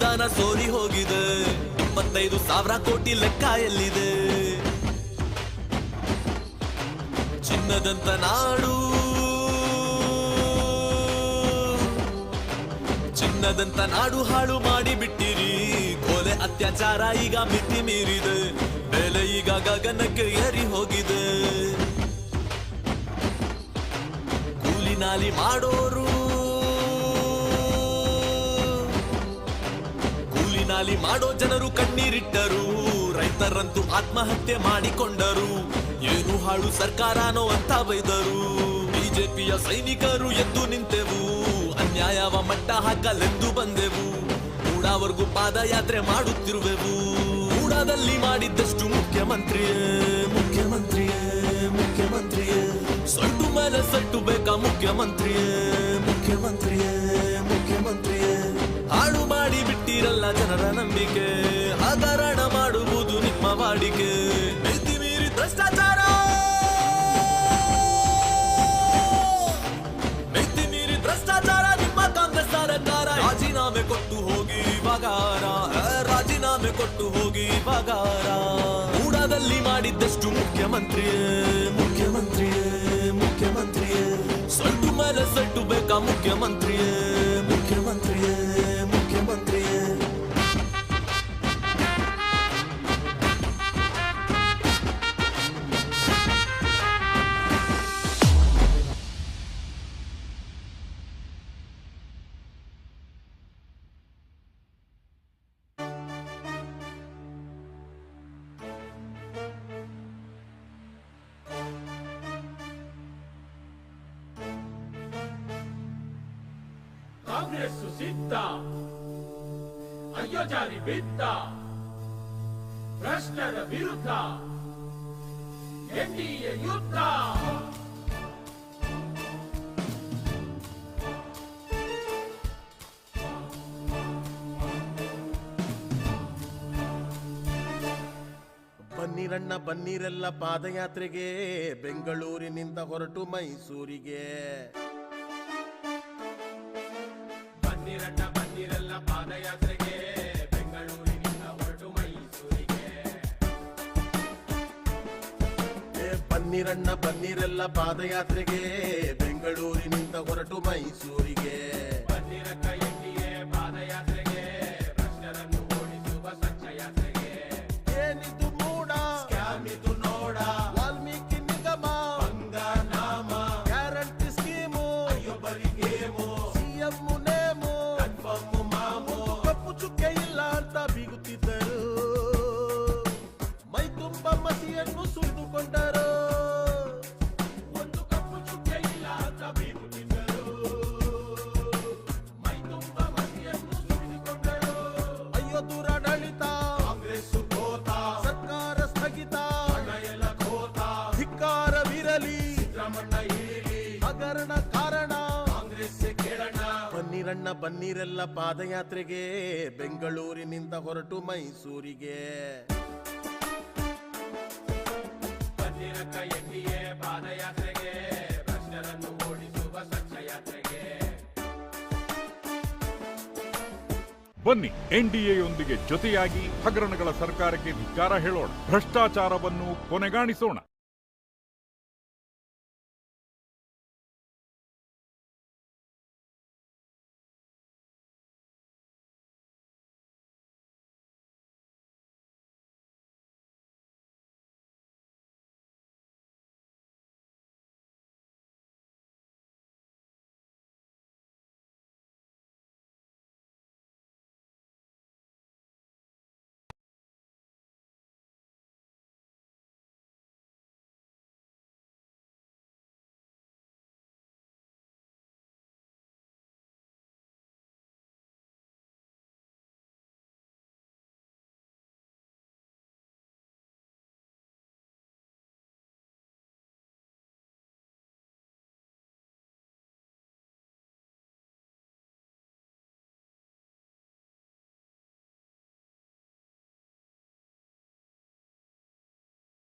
ಅನುದಾನ ಸೋರಿ ಹೋಗಿದೆ. ಇಪ್ಪತ್ತೈದು ಸಾವಿರ ಕೋಟಿ ಲೆಕ್ಕ ಎಲ್ಲಿದೆ? ಚಿನ್ನದಂತ ನಾಡು. ಚಿನ್ನದಂತ ನಾಡು ಹಾಳು ಮಾಡಿ ಬಿಟ್ಟಿರಿ. ಕೊಲೆ ಅತ್ಯಾಚಾರ ಈಗ ಮಿತಿ ಮೀರಿದೆ. ಬೆಲೆ ಈಗ ಗಗನಕ್ಕೆ ಏರಿ ಹೋಗಿದೆ. ಕೂಲಿನಾಲಿ ಮಾಡೋರು ಕೂಲಿ ಮಾಡೋ ಜನರು ಕಣ್ಣೀರಿಟ್ಟರು. ರೈತರಂತೂ ಆತ್ಮಹತ್ಯೆ ಮಾಡಿಕೊಂಡರು. ಏನು ಹಾಳು ಸರ್ಕಾರನೋ ಅಂತ ಬೈದರು. ಬಿಜೆಪಿಯ ಸೈನಿಕರು ಎದ್ದು ನಿಂತೆವು. ಅನ್ಯಾಯವ ಮಟ್ಟ ಹಾಕಲೆಂದು ಬಂದೆವು. ಮೂಡಾವರೆಗೂ ಪಾದಯಾತ್ರೆ ಮಾಡುತ್ತಿರುವೆವು. ಕೂಡದಲ್ಲಿ ಮಾಡಿದ್ದಷ್ಟು ಮುಖ್ಯಮಂತ್ರಿಯೇ ಮುಖ್ಯಮಂತ್ರಿಯೇ ಮುಖ್ಯಮಂತ್ರಿಯೇ. ಸೊಟ್ಟು ಮೇಲೆ ಸಟ್ಟು ಬೇಕಾ ಮುಖ್ಯಮಂತ್ರಿಯೇ ಮುಖ್ಯಮಂತ್ರಿಯೇ. ಜನರ ನಂಬಿಕೆ. ಹಗರಣ ಮಾಡುವುದು ನಿಮ್ಮ ವಾಡಿಕೆ. ಮಿತಿ ಮೀರಿ ಭ್ರಷ್ಟಾಚಾರ! ಮಿತಿ ಮೀರಿ ಭ್ರಷ್ಟಾಚಾರ, ನಿಮ್ಮ ಕಾಂಗ್ರೆಸ್ ಸರ್ಕಾರ. ರಾಜೀನಾಮೆ ಕೊಟ್ಟು ಹೋಗಿ ಬಗಾರ. ರಾಜೀನಾಮೆ ಕೊಟ್ಟು ಹೋಗಿ ಬಗಾರ. ಕೂಡದಲ್ಲಿ ಮಾಡಿದ್ದಷ್ಟು ಮುಖ್ಯಮಂತ್ರಿಯೇ? ಮುಖ್ಯಮಂತ್ರಿಯೇ ಮುಖ್ಯಮಂತ್ರಿಯೇ. ಸೊಟ್ಟು ಮೇಲೆ ಸಟ್ಟು ಬೇಕಾ ಮುಖ್ಯಮಂತ್ರಿಯೇ? ಕಾಂಗ್ರೆಸ್ ಸಿದ್ಧ. ಅಯ್ಯೋ ಜಾರಿ ಬಿದ್ದ. ಭ್ರಷ್ಟರ ವಿರುದ್ಧ. ಎನ್ಡಿಎ ಯುದ್ಧ. ಬನ್ನಿರಣ್ಣ, ಬನ್ನಿರೆಲ್ಲ ಪಾದಯಾತ್ರೆಗೆ ಬೆಂಗಳೂರಿನಿಂದ ಹೊರಟು ಮೈಸೂರಿಗೆ. ಬನ್ನಿರಣ್ಣ ಬನ್ನಿರೆಲ್ಲ ಪಾದಯಾತ್ರೆಗೆ ಬೆಂಗಳೂರಿನಿಂದ ಹೊರಟು ಮೈಸೂರಿಗೆ. ಹಗರಣ ಕಾರಣ. ಕಾಂಗ್ರೆಸ್ ಕೇಳೋಣ ಬನ್ನಿರಣ್ಣ ಬನ್ನಿರೆಲ್ಲ ಪಾದಯಾತ್ರೆಗೆ, ಬೆಂಗಳೂರಿನಿಂದ ಹೊರಟು ಮೈಸೂರಿಗೆ. ಪಾದಯಾತ್ರೆಗೆ ಬನ್ನಿ ಎನ್ಡಿಎಯೊಂದಿಗೆ ಜೊತೆಯಾಗಿ ಹಗರಣಗಳ ಸರ್ಕಾರಕ್ಕೆ ಧಿಕ್ಕಾರ ಹೇಳೋಣ. ಭ್ರಷ್ಟಾಚಾರವನ್ನು ಕೊನೆಗಾಣಿಸೋಣ.